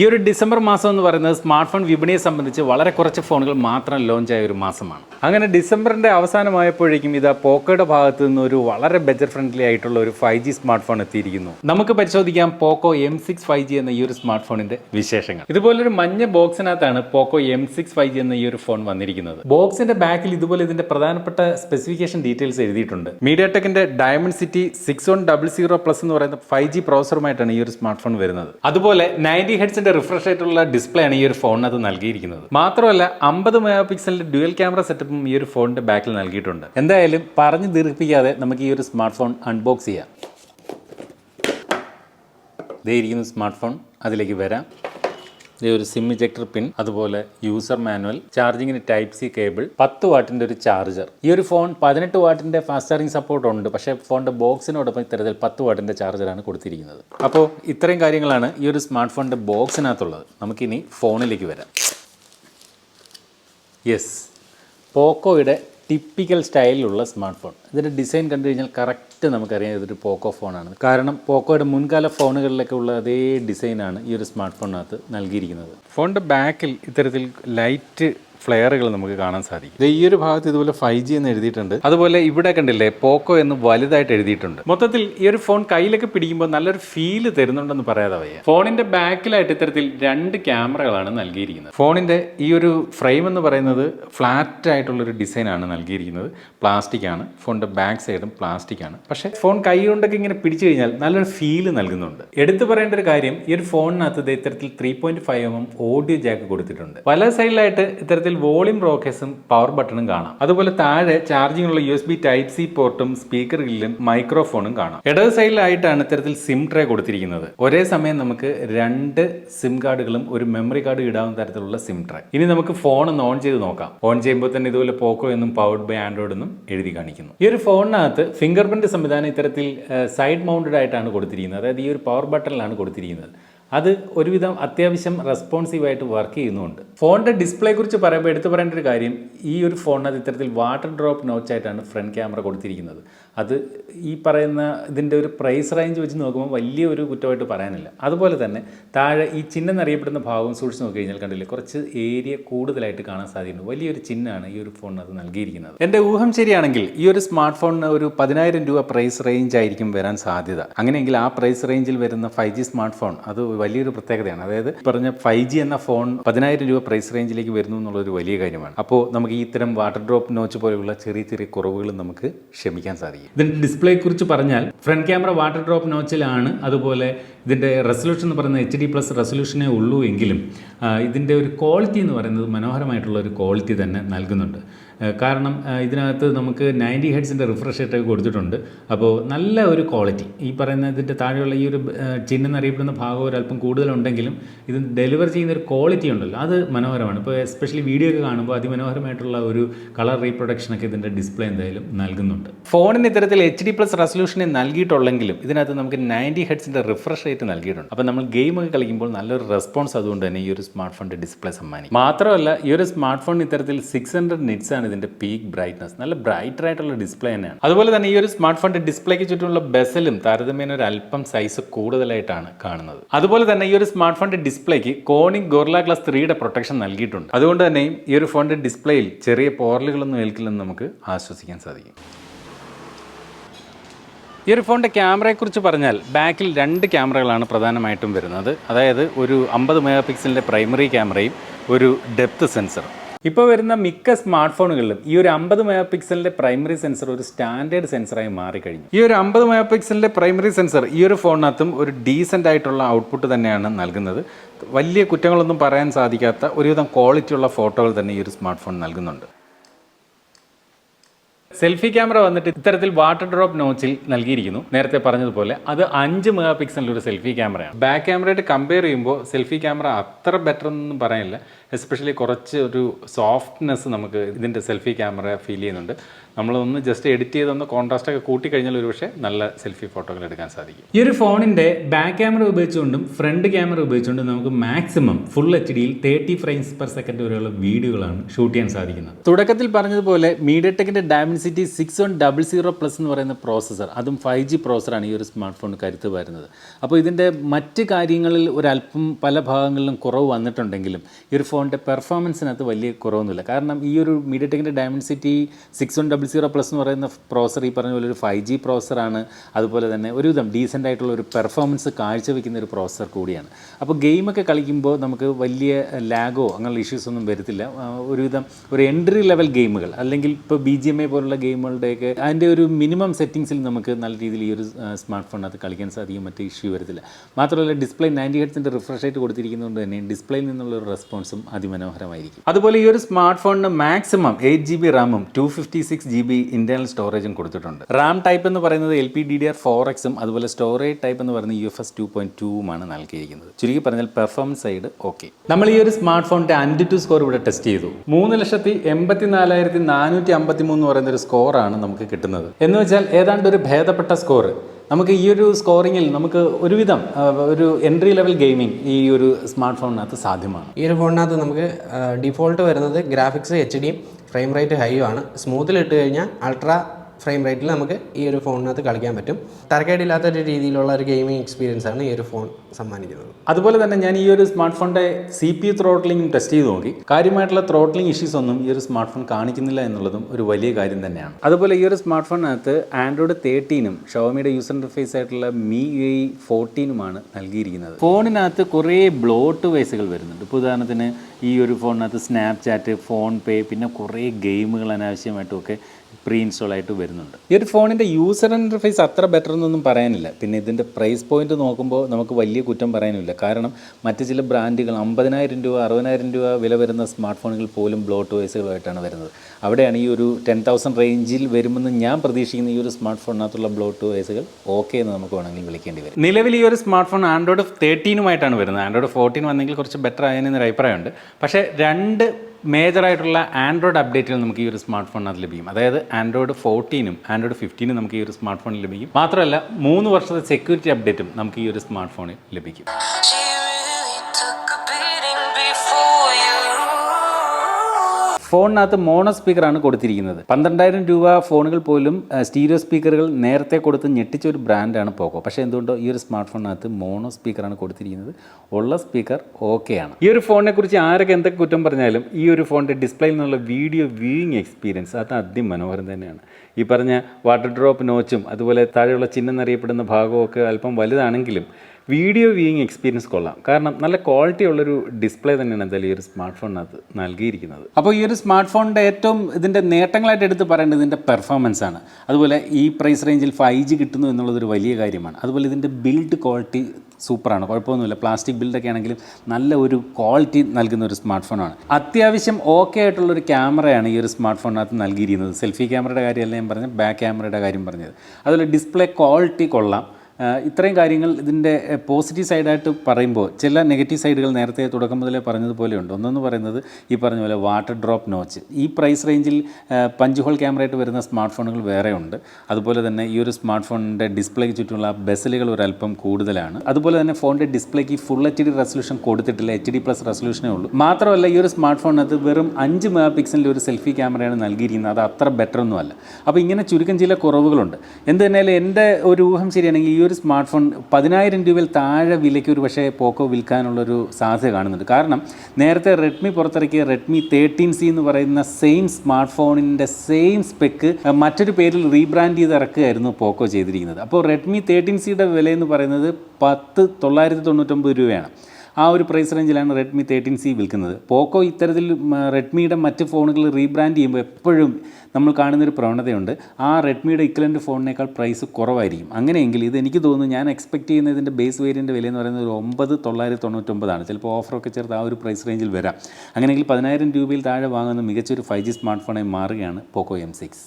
ഈ ഒരു ഡിസംബർ മാസം എന്ന് പറയുന്നത് സ്മാർട്ട് ഫോൺ വിപണിയെ സംബന്ധിച്ച് വളരെ കുറച്ച് ഫോണുകൾ മാത്രം ലോഞ്ച് ആയ ഒരു മാസമാണ്. അങ്ങനെ ഡിസംബറിന്റെ അവസാനമായപ്പോഴേക്കും ഇത് പോക്കോയുടെ ഭാഗത്ത് നിന്ന് ഒരു വളരെ ബജറ്റ് ഫ്രണ്ട്ലി ആയിട്ടുള്ള ഒരു ഫൈവ് ജി സ്മാർട്ട് ഫോൺ എത്തിയിരിക്കുന്നു. നമുക്ക് പരിശോധിക്കാം Poco M six five G എന്ന ഈ ഒരു സ്മാർട്ട് ഫോണിന്റെ വിശേഷങ്ങൾ. ഇതുപോലൊരു മഞ്ഞ ബോക്സിനകത്താണ് Poco M six five G എന്ന ഈ ഒരു ഫോൺ വന്നിരിക്കുന്നത്. ബോക്സിന്റെ ബാക്കിൽ ഇതുപോലെ ഇതിന്റെ പ്രധാനപ്പെട്ട സ്പെസിഫിക്കേഷൻ ഡീറ്റെയിൽസ് എഴുതിയിട്ടുണ്ട്. മീഡിയ ടെക്കിന്റെ Dimensity six one double zero plus എന്ന് പറയുന്ന ഫൈവ് ജി പ്രോസറുമായിട്ടാണ് ഈ ഒരു സ്മാർട്ട് ഫോൺ വരുന്നത്. അതുപോലെ നയന്റി ഹെഡ്സിന്റെ റിഫ്രഷ് ആയിട്ടുള്ള ഡിസ്പ്ലേ ആണ് ഈ ഒരു ഫോണിനകത്ത് നൽകിയിരിക്കുന്നത്. മാത്രമല്ല അമ്പത് മെഗാ പിക്സലിന്റെ ഡ്യുവൽ ക്യാമറ സെറ്റപ്പും ഈ ഒരു ഫോണിന്റെ ബാക്കിൽ നൽകിയിട്ടുണ്ട്. എന്തായാലും പറഞ്ഞു ദീർഘിപ്പിക്കാതെ നമുക്ക് ഈ ഒരു സ്മാർട്ട് ഫോൺ അൺബോക്സ് ചെയ്യാം. ഇതേ ഇരിക്കുന്ന സ്മാർട്ട് ഫോൺ അതിലേക്ക് വരാം. ഇതേ ഒരു സിം ഇജക്ടർ പിൻ അതുപോലെ യൂസർ മാനുവൽ ചാർജിങ്ങിന് ടൈപ്പ് സി കേബിൾ പത്ത് വാട്ടിന്റെ ഒരു ചാർജർ ഈ ഒരു ഫോൺ പതിനെട്ട് വാട്ടിന്റെ ഫാസ്റ്റ് ചാർജിങ് സപ്പോർട്ട് ഉണ്ട്. പക്ഷേ ഫോണിന്റെ ബോക്സിനോടൊപ്പം ഇത്തരത്തിൽ പത്ത് വാട്ടിന്റെ ചാർജറാണ് കൊടുത്തിരിക്കുന്നത്. അപ്പോൾ ഇത്രയും കാര്യങ്ങളാണ് ഈ ഒരു സ്മാർട്ട് ഫോണിന്റെ ബോക്സിനകത്തുള്ളത് നമുക്കിനി ഫോണിലേക്ക് വരാം. യെസ് പോക്കോയുടെ ടിപ്പിക്കൽ സ്റ്റൈലിലുള്ള സ്മാർട്ട് ഫോൺ ഇതിന്റെ ഡിസൈൻ കണ്ടു കഴിഞ്ഞാൽ കറക്റ്റ് നമുക്കറിയാം ഇതൊരു പോക്കോ ഫോണാണ് കാരണം പോക്കോയുടെ മുൻകാല ഫോണുകളിലൊക്കെ ഉള്ള അതേ ഡിസൈനാണ് ഈ ഒരു സ്മാർട്ട് ഫോണിനകത്ത് നൽകിയിരിക്കുന്നത്. ഫോണിന്റെ ബാക്കിൽ ഇത്തരത്തിൽ ലൈറ്റ് ഫ്ലെയറുകൾ നമുക്ക് കാണാൻ സാധിക്കും. ഈ ഒരു ഭാഗത്ത് ഇതുപോലെ ഫൈവ് ജി എന്ന് എഴുതിയിട്ടുണ്ട്. അതുപോലെ ഇവിടെ കണ്ടില്ലേ പോക്കോ എന്ന് വലുതായിട്ട് എഴുതിയിട്ടുണ്ട്. മൊത്തത്തിൽ ഈ ഒരു ഫോൺ കയ്യിലൊക്കെ പിടിക്കുമ്പോൾ നല്ലൊരു ഫീൽ തരുന്നുണ്ടെന്ന് പറയാതെ വയ്യ. ഫോണിന്റെ ബാക്കിലായിട്ട് ഇത്തരത്തിൽ രണ്ട് ക്യാമറകളാണ് നൽകിയിരിക്കുന്നത്. ഫോണിന്റെ ഈ ഒരു ഫ്രെയിം എന്ന് പറയുന്നത് ഫ്ലാറ്റ് ആയിട്ടുള്ള ഒരു ഡിസൈനാണ് നൽകിയിരിക്കുന്നത്. പ്ലാസ്റ്റിക് ആണ്. ഫോണിന്റെ ബാക്ക് സൈഡും പ്ലാസ്റ്റിക് ആണ്. പക്ഷേ ഫോൺ കൈ കൊണ്ടൊക്കെ ഇങ്ങനെ പിടിച്ചു കഴിഞ്ഞാൽ നല്ലൊരു ഫീൽ നൽകുന്നുണ്ട്. എടുത്തു പറയേണ്ട ഒരു കാര്യം ഈ ഒരു ഫോണിനകത്ത് ഇത്തരത്തിൽ three point five M M audio jack കൊടുത്തിട്ടുണ്ട്. പല സൈഡിലായിട്ട് ഇത്തരത്തിൽ വോളിയം റോക്കേഴ്സും പവർ ബട്ടണും കാണാം. അതുപോലെ താഴെ ചാർജിങ്ങിനുള്ള U S B type C പോർട്ടും speaker ഗ്രില്ലും മൈക്രോഫോണും കാണാം. ഇടത് സൈഡിലായിട്ടാണ് ഇത്തരത്തിൽ സിം ട്രേ കൊടുത്തിരിക്കുന്നത്. ഒരേ സമയം നമുക്ക് രണ്ട് സിം കാർഡുകളും ഒരു മെമ്മറി കാർഡ് ഇടാവുന്ന തരത്തിലുള്ള സിം ട്രേ. ഇനി നമുക്ക് ഫോൺ ഒന്ന് ഓൺ ചെയ്ത് നോക്കാം. ഓൺ ചെയ്യുമ്പോൾ തന്നെ ഇതുപോലെ പോക്കോ എന്നും പവർഡ് ബൈ ആൻഡ്രോയിഡ് എന്നും എഴുതി കാണിക്കുന്നു. ഈ ഒരു ഫോണിനകത്ത് ഫിംഗർ പ്രിന്റ് സംവിധാനം ഇത്തരത്തിൽ സൈഡ് മൗണ്ടഡ് ആയിട്ടാണ് കൊടുത്തിരിക്കുന്നത്. അതായത് ഈ ഒരു പവർ ബട്ടണിലാണ് കൊടുത്തിരിക്കുന്നത്. അത് ഒരുവിധം അത്യാവശ്യം റെസ്പോൺസീവായിട്ട് വർക്ക് ചെയ്യുന്നുണ്ട്. ഫോണിന്റെ ഡിസ്പ്ലേ കുറിച്ച് പറയുമ്പോൾ എടുത്തു പറയേണ്ട ഒരു കാര്യം ഈ ഒരു ഫോണിനകത്ത് ഇത്തരത്തിൽ വാട്ടർ ഡ്രോപ്പ് നോച്ചായിട്ടാണ് ഫ്രണ്ട് ക്യാമറ കൊടുത്തിരിക്കുന്നത്. അത് ഈ പറയുന്ന ഇതിന്റെ ഒരു പ്രൈസ് റേഞ്ച് വെച്ച് നോക്കുമ്പോൾ വലിയ ഒരു കുറ്റമായിട്ട് പറയാനില്ല. അതുപോലെ തന്നെ താഴെ ഈ ചിഹ്നം എന്നറിയപ്പെടുന്ന ഭാഗം സൂക്ഷിച്ച് നോക്കി കഴിഞ്ഞാൽ കണ്ടില്ലേ കുറച്ച് ഏരിയ കൂടുതലായിട്ട് കാണാൻ സാധിക്കുന്നു വലിയൊരു ചിഹ്നമാണ് ഈ ഒരു ഫോണിനകത്ത് നൽകിയിരിക്കുന്നത്. എന്റെ ഊഹം ശരിയാണെങ്കിൽ ഈ ഒരു സ്മാർട്ട് ഫോണിന് ഒരു പതിനായിരം രൂപ പ്രൈസ് റേഞ്ച് ആയിരിക്കും വരാൻ സാധ്യത. അങ്ങനെയെങ്കിൽ ആ പ്രൈസ് റേഞ്ചിൽ വരുന്ന ഫൈവ് ജി സ്മാർട്ട് ഫോൺ അത് വലിയൊരു പ്രത്യേകതയാണ്. അതായത് പറഞ്ഞ ഫൈവ് ജി എന്ന ഫോൺ പതിനായിരം രൂപ പ്രൈസ് റേഞ്ചിലേക്ക് വരുന്നു എന്നുള്ളൊരു വലിയ കാര്യമാണ്. അപ്പോൾ നമുക്ക് ഈ ഇത്തരം വാട്ടർ ഡ്രോപ്പ് നോച്ച് പോലെയുള്ള ചെറിയ ചെറിയ കുറവുകൾ നമുക്ക് ക്ഷമിക്കാൻ സാധിക്കും. ഇതിന്റെ ഡിസ്പ്ലേ കുറിച്ച് പറഞ്ഞാൽ ഫ്രണ്ട് ക്യാമറ വാട്ടർ ഡ്രോപ്പ് നോച്ചിലാണ് അതുപോലെ ഇതിന്റെ റെസൊല്യൂഷൻ എന്ന് പറയുന്നത് എച്ച് ഡി പ്ലസ് റെസൊല്യൂഷനേ ഉള്ളൂ എങ്കിലും ഇതിന്റെ ഒരു ക്വാളിറ്റി എന്ന് പറയുന്നത് മനോഹരമായിട്ടുള്ള ഒരു ക്വാളിറ്റി തന്നെ നൽകുന്നുണ്ട്. കാരണം ഇതിനകത്ത് നമുക്ക് നയന്റി ഹെഡ്സിന്റെ റിഫ്രഷ് റേറ്റ് കൊടുത്തിട്ടുണ്ട്. അപ്പോൾ നല്ല ഒരു ക്വാളിറ്റി. ഈ പറയുന്ന ഇതിന്റെ താഴെയുള്ള ഈ ഒരു ചിഹ്നം എന്നറിയപ്പെടുന്ന ഭാഗം ഒരല്പം കൂടുതലുണ്ടെങ്കിലും ഇത് ഡെലിവർ ചെയ്യുന്ന ഒരു ക്വാളിറ്റി ഉണ്ടല്ലോ. അത് മനോഹരമാണ്. ഇപ്പോൾ എസ്പെഷ്യലി വീഡിയോ ഒക്കെ കാണുമ്പോൾ അതിമനോഹരമായിട്ടുള്ള ഒരു കളർ റീപ്രൊഡക്ഷൻ ഒക്കെ ഇതിന്റെ ഡിസ്പ്ലേ എന്തായാലും നൽകുന്നുണ്ട്. ഫോണിന് ഇത്തരത്തിൽ എച്ച് ഡി പ്ലസ് റെസൊല്യൂഷനെ നൽകിയിട്ടുള്ളെങ്കിലും ഇതിനകത്ത് നമുക്ക് നയന്റി ഹെഡ്സിന്റെ റിഫ്രഷ് റേറ്റ് നൽകിയിട്ടുണ്ട്. അപ്പോൾ നമ്മൾ ഗെയിം ഒക്കെ കളിക്കുമ്പോൾ നല്ലൊരു റെസ്പോൺസ് അതുകൊണ്ട് തന്നെ ഈ ഒരു സ്മാർട്ട് ഫോണിന്റെ ഡിസ്പ്ലേ സമ്മാനിക്കും. മാത്രമല്ല ഈ ഒരു സ്മാർട്ട് ഫോൺ ഇത്തരത്തിൽ സിക്സ് ഹൺഡ്രഡ് നിറ്റ്സ് ആണ് ഇതിന്റെ പീക്ക് ബ്രൈറ്റ്നസ് നല്ല ബ്രൈറ്റർ ആയിട്ടുള്ള ഡിസ്പ്ലേ തന്നെയാണ്. അതുപോലെ തന്നെ ഈ ഒരു സ്മാർട്ട് ഫോണിന്റെ ഡിസ്പ്ലേക്ക് ചുറ്റുമുള്ള ബെസലും താരതമ്യേന ഒരു അല്പം സൈസ് കൂടുതലായിട്ടാണ് കാണുന്നത്. അതുപോലെ തന്നെ ഈ ഒരു സ്മാർട്ട് ഫോണിന്റെ ഡിസ്പ്ലേക്ക് കോണിക് ഗോർല ഗ്ലാസ് ത്രീയുടെ പ്രൊട്ടക്ഷൻ നൽകിയിട്ടുണ്ട്. അതുകൊണ്ട് തന്നെയും ഈ ഒരു ഫോണിന്റെ ഡിസ്പ്ലേയിൽ ചെറിയ പോറലുകളൊന്നും ഏൽക്കില്ലെന്ന് നമുക്ക് ആശ്വസിക്കാൻ സാധിക്കും. ഈ ഒരു ഫോണിന്റെ ക്യാമറയെക്കുറിച്ച് പറഞ്ഞാൽ ബാക്കിൽ രണ്ട് ക്യാമറകളാണ് പ്രധാനമായിട്ടും വരുന്നത്. അതായത് ഒരു അമ്പത് മെഗാ പിക്സലിന്റെ പ്രൈമറി ക്യാമറയും ഒരു ഡെപ്ത് സെൻസറും ഇപ്പോൾ വരുന്ന മിക്ക സ്മാർട്ട് ഫോണുകളിലും ഈ ഒരു അമ്പത് മെഗാ പിക്സലിന്റെ പ്രൈമറി സെൻസർ ഒരു സ്റ്റാൻഡേർഡ് സെൻസറായി മാറിക്കഴിഞ്ഞു. ഈ ഒരു അമ്പത് മെഗാ പിക്സലിന്റെ പ്രൈമറി സെൻസർ ഈ ഒരു ഫോണിനകത്തും ഒരു ഡീസന്റ് ആയിട്ടുള്ള ഔട്ട്പുട്ട് തന്നെയാണ് നൽകുന്നത്. വലിയ കുറ്റങ്ങളൊന്നും പറയാൻ സാധിക്കാത്ത ഒരുവിധം ക്വാളിറ്റിയുള്ള ഫോട്ടോകൾ തന്നെ ഈ ഒരു സ്മാർട്ട് ഫോൺ നൽകുന്നുണ്ട്. സെൽഫി ക്യാമറ വന്നിട്ട് ഇത്തരത്തിൽ വാട്ടർ ഡ്രോപ്പ് നോച്ചിൽ നൽകിയിരിക്കുന്നു. നേരത്തെ പറഞ്ഞതുപോലെ അത് അഞ്ച് മെഗാ പിക്സലിന്റെ ഒരു സെൽഫി ക്യാമറയാണ്. ബാക്ക് ക്യാമറയായിട്ട് കമ്പയർ ചെയ്യുമ്പോൾ സെൽഫി ക്യാമറ അത്ര ബെറ്റർ എന്നൊന്നും പറയാനില്ല. എസ്പെഷ്യലി കുറച്ച് ഒരു സോഫ്റ്റ്നെസ് നമുക്ക് ഇതിന്റെ സെൽഫി ക്യാമറ ഫീൽ ചെയ്യുന്നുണ്ട്. നമ്മളൊന്ന് ജസ്റ്റ് എഡിറ്റ് ചെയ്തൊന്ന് കോൺട്രാസ്റ്റ് ഒക്കെ കൂട്ടി കഴിഞ്ഞാൽ ഒരു പക്ഷേ നല്ല സെൽഫി ഫോട്ടോകൾ എടുക്കാൻ സാധിക്കും. ഈ ഒരു ഫോണിന്റെ ബാക്ക് ക്യാമറ ഉപയോഗിച്ചുകൊണ്ടും ഫ്രണ്ട് ക്യാമറ ഉപയോഗിച്ചുകൊണ്ടും നമുക്ക് മാക്സിമം ഫുൾ എച്ച് ഡിയിൽ തേർട്ടി ഫ്രെയിംസ് പെർ സെക്കൻഡ് വരെയുള്ള വീഡിയോകളാണ് ഷൂട്ട് ചെയ്യാൻ സാധിക്കുന്നത്. തുടക്കത്തിൽ പറഞ്ഞതുപോലെ മീഡിയ ടെക്കിന്റെ Dimensity Dimensity six one double zero plus എന്ന് പറയുന്ന പ്രോസസ്സർ അതും ഫൈവ് ജി പ്രോസസ്സറാണ് ഈ ഒരു സ്മാർട്ട് ഫോൺ കരുത്ത് വരുന്നത്. അപ്പോൾ ഇതിന്റെ മറ്റ് കാര്യങ്ങളിൽ ഒരല്പം പല ഭാഗങ്ങളിലും കുറവ് വന്നിട്ടുണ്ടെങ്കിലും ഈ ഒരു ഫോണിന്റെ പെർഫോമൻസിനകത്ത് വലിയ കുറവൊന്നുമില്ല. കാരണം ഈ ഒരു മീഡിയ ടെക്കിന്റെ Dimensity six one double zero plus എന്ന് പറയുന്ന പ്രോസർ ഈ പറഞ്ഞ പോലെ ഒരു ഫൈവ് ജി പ്രോസറാണ് അതുപോലെ തന്നെ ഒരുവിധം ഡീസന്റ് ആയിട്ടുള്ള ഒരു പെർഫോമൻസ് കാഴ്ചവെക്കുന്ന ഒരു പ്രോസർ കൂടിയാണ്. അപ്പോൾ ഗെയിമൊക്കെ കളിക്കുമ്പോൾ നമുക്ക് വലിയ ലാഗോ അങ്ങനെയുള്ള ഇഷ്യൂസ് ഒന്നും വരത്തില്ല. ഒരുവിധം ഒരു എൻട്രി ലെവൽ ഗെയിമുകൾ അല്ലെങ്കിൽ ഇപ്പോൾ ബി ജി എം ഐ പോലുള്ള ഗെയിമുകളുടെയൊക്കെ അതിന്റെ ഒരു മിനിമം സെറ്റിങ്സിൽ നമുക്ക് നല്ല രീതിയിൽ ഈ ഒരു സ്മാർട്ട് ഫോണിനകത്ത് കളിക്കാൻ സാധിക്കും. മറ്റ് ഇഷ്യൂ വരത്തില്ല. മാത്രമല്ല ഡിസ്പ്ലേ നയന്റി ഹെഡ്സിന്റെ റിഫ്രഷ് റേറ്റ് കൊടുത്തിരിക്കുന്നതുകൊണ്ട് തന്നെ ഡിസ്പ്ലേയിൽ നിന്നുള്ള ഒരു റെസ്പോൺസും അതിമനോഹരമായിരിക്കും. അതുപോലെ ഈ ഒരു സ്മാർട്ട് ഫോണിന് മാക്സിമം എയ്റ്റ് ജി ബി റാമും two fifty six G B internal സ്റ്റോറേജും കൊടുത്തിട്ടുണ്ട്. റാം ടൈപ്പ് എന്ന് പറയുന്നത് L P D D R four എക്സും അതുപോലെ സ്റ്റോറേജ് ടൈപ്പ് എന്ന് പറയുന്നത് U F S two point ടൂവുമാണ് നൽകിയിരിക്കുന്നത്. ചുരുക്കി പറഞ്ഞാൽ പെർഫോമൻസ് സൈഡ് ഓക്കെ നമ്മൾ ഈ ഒരു സ്മാർട്ട് ഫോണിന്റെ അഞ്ച് ടു സ്കോർ ഇവിടെ ടെസ്റ്റ് ചെയ്തു. മൂന്ന് ലക്ഷത്തി എൺപത്തി നാലായിരത്തി നാനൂറ്റി അമ്പത്തി മൂന്ന് പറയുന്ന ഒരു സ്കോറാണ് നമുക്ക് കിട്ടുന്നത്. എന്ന് വെച്ചാൽ ഏതാണ്ട് ഒരു ഭേദപ്പെട്ട സ്കോർ നമുക്ക് ഈ ഒരു സ്കോറിങ്ങിൽ നമുക്ക് ഒരുവിധം ഒരു എൻട്രി ലെവൽ ഗെയിമിംഗ് ഈ ഒരു സ്മാർട്ട് ഫോണിനകത്ത് സാധ്യമാണ്. ഈ ഒരു ഫോണിനകത്ത് നമുക്ക് ഡിഫോൾട്ട് വരുന്നത് ഗ്രാഫിക്സ് എച്ച് ഡിയും ഫ്രെയിം റേറ്റ് ഹൈ ആണ്. സ്മൂത്തിൽ ഇട്ട് കഴിഞ്ഞാൽ അൾട്രാ ഫ്രെയിം റേറ്റിൽ നമുക്ക് ഈ ഒരു ഫോണിനകത്ത് കളിക്കാൻ പറ്റും. തരക്കേടില്ലാത്ത ഒരു രീതിയിലുള്ള ഒരു ഗെയിമിംഗ് എക്സ്പീരിയൻസ് ആണ് ഈ ഒരു ഫോൺ സമ്മാനിക്കുന്നത്. അതുപോലെ തന്നെ ഞാൻ ഈ ഒരു സ്മാർട്ട് ഫോണിന്റെ സി പി ത്രോട്ട്ലിംഗും ടെസ്റ്റ് ചെയ്ത് നോക്കി. കാര്യമായിട്ടുള്ള ത്രോട്ട്ലിംഗ് ഇഷ്യൂസ് ഒന്നും ഈ ഒരു സ്മാർട്ട് ഫോൺ കാണിക്കുന്നില്ല എന്നുള്ളതും ഒരു വലിയ കാര്യം തന്നെയാണ്. അതുപോലെ ഈ ഒരു സ്മാർട്ട് ഫോണിനകത്ത് ആൻഡ്രോയിഡ് തേർട്ടീനും ഷവമിയുടെ യൂസർ ഇന്റർഫേസ് ആയിട്ടുള്ള മി ഐ ഫോർട്ടീനുമാണ് നൽകിയിരിക്കുന്നത്. ഫോണിനകത്ത് കുറേ ബ്ലോട്ട് വേസുകൾ വരുന്നുണ്ട്. ഇപ്പോൾ ഉദാഹരണത്തിന് ഈ ഒരു ഫോണിനകത്ത് സ്നാപ്ചാറ്റ് ഫോൺ പേ പിന്നെ കുറേ ഗെയിമുകൾ അനാവശ്യമായിട്ടും ഒക്കെ പ്രീ ഇൻസ്റ്റാൾ ആയിട്ട് വരുന്നുണ്ട്. ഈ ഒരു ഫോണിന്റെ യൂസർ ഇന്റർഫേസ് അത്ര ബെറ്റർ എന്നൊന്നും പറയാനില്ല. പിന്നെ ഇതിന്റെ പ്രൈസ് പോയിന്റ് നോക്കുമ്പോൾ നമുക്ക് വലിയ കുറ്റം പറയാനില്ല. കാരണം മറ്റ് ചില ബ്രാൻഡുകൾ അമ്പതിനായിരം രൂപ അറുപതിനായിരം രൂപ വില വരുന്ന സ്മാർട്ട് ഫോണുകൾ പോലും ബ്ലോട്ട് വോയിസുകളായിട്ടാണ് വരുന്നത്. അവിടെയാണ് ഈ ഒരു ടെൻ തൗസൻഡ് റേഞ്ചിൽ വരുമെന്ന് ഞാൻ പ്രതീക്ഷിക്കുന്ന ഈ ഒരു സ്മാർട്ട് ഫോണിനകത്തുള്ള ബ്ലോട്ട് വോയിസുകൾ ഓക്കെ എന്ന് നമുക്ക് വേണമെങ്കിൽ വിളിക്കേണ്ടി വരും. നിലവിൽ ഈ ഒരു സ്മാർട്ട് ഫോൺ ആൻഡ്രോയിഡ് തേർട്ടീനുമായിട്ടാണ് വരുന്നത്. ആൻഡ്രോയിഡ് ഫോർട്ടീൻ വന്നെങ്കിൽ കുറച്ച് ബെറ്റർ ആയതിനൊരു അഭിപ്രായമുണ്ട്. പക്ഷേ രണ്ട് മേജറായിട്ടുള്ള ആൻഡ്രോയിഡ് അപ്ഡേറ്റിൽ നമുക്ക് ഈ ഒരു സ്മാർട്ട് ഫോണിനകത്ത് ലഭിക്കും. അതായത് ആൻഡ്രോയിഡ് ഫോർട്ടീനും ആൻഡ്രോയിഡ് ഫിഫ്റ്റീനും നമുക്ക് ഈ ഒരു സ്മാർട്ട് ഫോണിൽ ലഭിക്കും. മാത്രമല്ല മൂന്ന് വർഷത്തെ സെക്യൂരിറ്റി അപ്ഡേറ്റും നമുക്ക് ഈ ഒരു സ്മാർട്ട് ഫോണിൽ ലഭിക്കും. ഫോണിനകത്ത് മോണോ സ്പീക്കറാണ് കൊടുത്തിരിക്കുന്നത്. പന്ത്രണ്ടായിരം രൂപ ഫോണുകൾ പോലും സ്റ്റീരിയോ സ്പീക്കറുകൾ നേരത്തെ കൊടുത്ത് ഞെട്ടിച്ച ഒരു ബ്രാൻഡാണ് പോക്കോ. പക്ഷേ എന്തുകൊണ്ടോ ഈ ഒരു സ്മാർട്ട് ഫോണിനകത്ത് മോണോ സ്പീക്കറാണ് കൊടുത്തിരിക്കുന്നത്. ഉള്ള സ്പീക്കർ ഓക്കെയാണ്. ഈ ഒരു ഫോണിനെ കുറിച്ച് ആരൊക്കെ എന്തൊക്കെ കുറ്റം പറഞ്ഞാലും ഈ ഒരു ഫോണിന്റെ ഡിസ്പ്ലേയിൽ നിന്നുള്ള വീഡിയോ വ്യൂയിങ് എക്സ്പീരിയൻസ് അത് അതിമനോഹരം തന്നെയാണ്. ഈ പറഞ്ഞ വാട്ടർ ഡ്രോപ്പ് നോച്ചും അതുപോലെ താഴെയുള്ള ചിഹ്നം എന്നറിയപ്പെടുന്ന ഭാഗമൊക്കെ അല്പം വലുതാണെങ്കിലും വീഡിയോ വ്യൂയിങ് എക്സ്പീരിയൻസ് കൊള്ളാം. കാരണം നല്ല ക്വാളിറ്റി ഉള്ളൊരു ഡിസ്പ്ലേ തന്നെയാണ് എന്തായാലും ഈ ഒരു സ്മാർട്ട് ഫോണിനകത്ത് നൽകിയിരിക്കുന്നത്. അപ്പോൾ ഈ ഒരു സ്മാർട്ട് ഫോണിന്റെ ഏറ്റവും ഇതിന്റെ നേട്ടങ്ങളായിട്ട് എടുത്ത് പറയേണ്ടത് ഇതിന്റെ പെർഫോമൻസ് ആണ്. അതുപോലെ ഈ പ്രൈസ് റേഞ്ചിൽ ഫൈവ് ജി കിട്ടുന്നു എന്നുള്ളതൊരു വലിയ കാര്യമാണ്. അതുപോലെ ഇതിന്റെ ബിൽഡ് ക്വാളിറ്റി സൂപ്പറാണ്. കുഴപ്പമൊന്നുമില്ല. പ്ലാസ്റ്റിക് ബിൽഡൊക്കെ ആണെങ്കിലും നല്ല ഒരു ക്വാളിറ്റി നൽകുന്ന ഒരു സ്മാർട്ട് ഫോണാണ് അത്യാവശ്യം ഓക്കെ ആയിട്ടുള്ളൊരു ക്യാമറയാണ് ഈ ഒരു സ്മാർട്ട് ഫോണിനകത്ത് നൽകിയിരിക്കുന്നത് സെൽഫി ക്യാമറയുടെ കാര്യമല്ല ഞാൻ പറഞ്ഞത് ബാക്ക് ക്യാമറയുടെ കാര്യം പറഞ്ഞത്. അതുപോലെ ഡിസ്പ്ലേ ക്വാളിറ്റി കൊള്ളാം. ഇത്രയും കാര്യങ്ങൾ ഇതിന്റെ പോസിറ്റീവ് സൈഡായിട്ട് പറയുമ്പോൾ ചില നെഗറ്റീവ് സൈഡുകൾ നേരത്തെ തുടക്കം മുതലേ പറഞ്ഞതുപോലെയുണ്ട് ഒന്നെന്ന് പറയുന്നത് ഈ പറഞ്ഞ പോലെ വാട്ടർ ഡ്രോപ്പ് നോച്ച് ഈ പ്രൈസ് റേഞ്ചിൽ പഞ്ച് ഹോൾ ക്യാമറയായിട്ട് വരുന്ന സ്മാർട്ട് ഫോണുകൾ വേറെ ഉണ്ട്. അതുപോലെ തന്നെ ഈ ഒരു സ്മാർട്ട് ഫോണിന്റെ ഡിസ്പ്ലേക്ക് ചുറ്റുമുള്ള ബെസലുകൾ ഒരല്പം കൂടുതലാണ്. അതുപോലെ തന്നെ ഫോണിന്റെ ഡിസ്പ്ലേക്ക് ഫുൾ എച്ച് ഡി റെസൊല്യൂഷൻ കൊടുത്തിട്ടില്ല. എച്ച് ഡി പ്ലസ് റെസൊല്യൂഷനേ ഉള്ളൂ. മാത്രമല്ല ഈ ഒരു സ്മാർട്ട് ഫോണിനകത്ത് വെറും അഞ്ച് മെഗാ പിക്സലിന്റെ ഒരു സെൽഫി ക്യാമറയാണ് നൽകിയിരിക്കുന്നത്. അത് അത്ര ബെറ്റർ ഒന്നുമല്ല. അപ്പോൾ ഇങ്ങനെ ചുരുക്കം ചില കുറവുകളുണ്ട്. എന്ത് തന്നെയാലും എന്റെ ഒരു ഊഹം ശരിയാണെങ്കിൽ ഈ ഒരു സ്മാർട്ട് ഫോൺ പതിനായിരം രൂപയിൽ താഴെ വിലയ്ക്ക് ഒരു പക്ഷേ പോക്കോ വിൽക്കാനുള്ളൊരു സാധ്യത കാണുന്നുണ്ട്. കാരണം നേരത്തെ റെഡ്മി പുറത്തിറക്കിയ റെഡ്മി തേർട്ടീൻ സി എന്ന് പറയുന്ന സെയിം സ്മാർട്ട് ഫോണിന്റെ സെയിം സ്പെക്ക് മറ്റൊരു പേരിൽ റീബ്രാൻഡ് ചെയ്ത് ഇറക്കുകയായിരുന്നു പോക്കോ ചെയ്തിരിക്കുന്നത്. അപ്പോൾ റെഡ്മി തേർട്ടീൻ സിയുടെ വില എന്ന് പറയുന്നത് പത്ത് തൊള്ളായിരത്തി തൊണ്ണൂറ്റൊമ്പത് രൂപയാണ്. ആ ഒരു പ്രൈസ് റേഞ്ചിലാണ് റെഡ്മി തേർട്ടീൻ സി വിൽക്കുന്നത്. പോക്കോ ഇത്തരത്തിൽ റെഡ്മിയുടെ മറ്റ് ഫോണുകൾ റീബ്രാൻഡ് ചെയ്യുമ്പോൾ എപ്പോഴും നമ്മൾ കാണുന്നൊരു പ്രവണതയുണ്ട്. ആ റെഡ്മിയുടെ ഇക്വലന്റ് ഫോണിനേക്കാൾ പ്രൈസ് കുറവായിരിക്കും. അങ്ങനെയെങ്കിൽ ഇത് എനിക്ക് തോന്നുന്നു ഞാൻ എക്സ്പെക്ട് ചെയ്യുന്ന ഇതിന്റെ ബേസ് വേരിയന്റെ വില എന്ന് പറയുന്നത് ഒരു ഒമ്പത് തൊള്ളായിരത്തി തൊണ്ണൂറ്റൊമ്പതാണ്. ചിലപ്പോൾ ഓഫറൊക്കെ ചേർത്ത് ആ ഒരു പ്രൈസ് റേഞ്ചിൽ വരാം. അങ്ങനെയെങ്കിൽ പതിനായിരം രൂപയിൽ താഴെ വാങ്ങുന്ന മികച്ചൊരു ഫൈവ് ജി സ്മാർട്ട് ഫോണായി മാറുകയാണ് പോക്കോ എം സിക്സ്